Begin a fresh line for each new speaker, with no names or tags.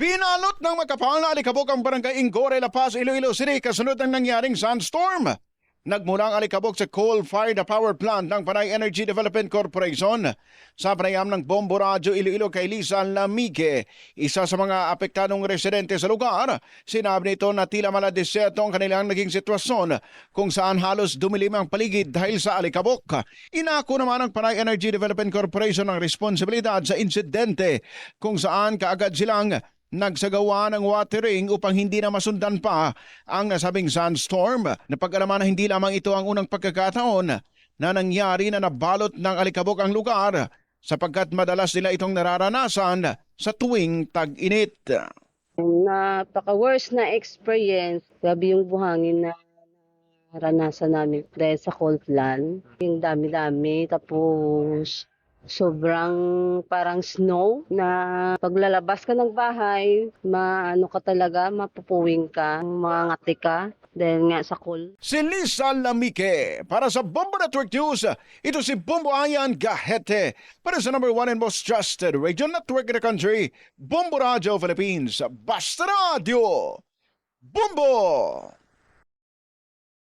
Binalot ng makapal na alikabok ang barangay Ingore, La Paz, Iloilo City kasunod ng nangyaring sandstorm. Nagmula ang alikabok sa coal-fired power plant ng Panay Energy Development Corporation. Sa panayam ng Bombo Radyo Iloilo kay Lisa Lamige, isa sa mga apektadong residente sa lugar, sinabi nito na tila maladeserto ang kanilang naging sitwasyon kung saan halos dumilim ang paligid dahil sa alikabok. Inako naman ng Panay Energy Development Corporation ang responsibilidad sa insidente kung saan kaagad silang nagsagawa ng watering upang hindi na masundan pa ang nasabing sandstorm. Napag-alaman na hindi lamang ito ang unang pagkakataon na nangyari na nabalot ng alikabok ang lugar sapagkat madalas nila itong nararanasan sa tuwing tag-init.
Napaka-worst na experience. Grabe yung buhangin na naranasan namin dahil sa coal plant. Yung dami-dami. Tapos sobrang parang snow na paglalabas ka ng bahay, maano ka talaga, mapupuwing ka, mangangati ka dahil nga sa coal.
Si Lisa Lamike para sa Bombo Network News. Ito si Bombo Ayan Gahete para sa number one and most trusted radio network in the country, Bombo Radio Philippines. Basta Radio! Bombo!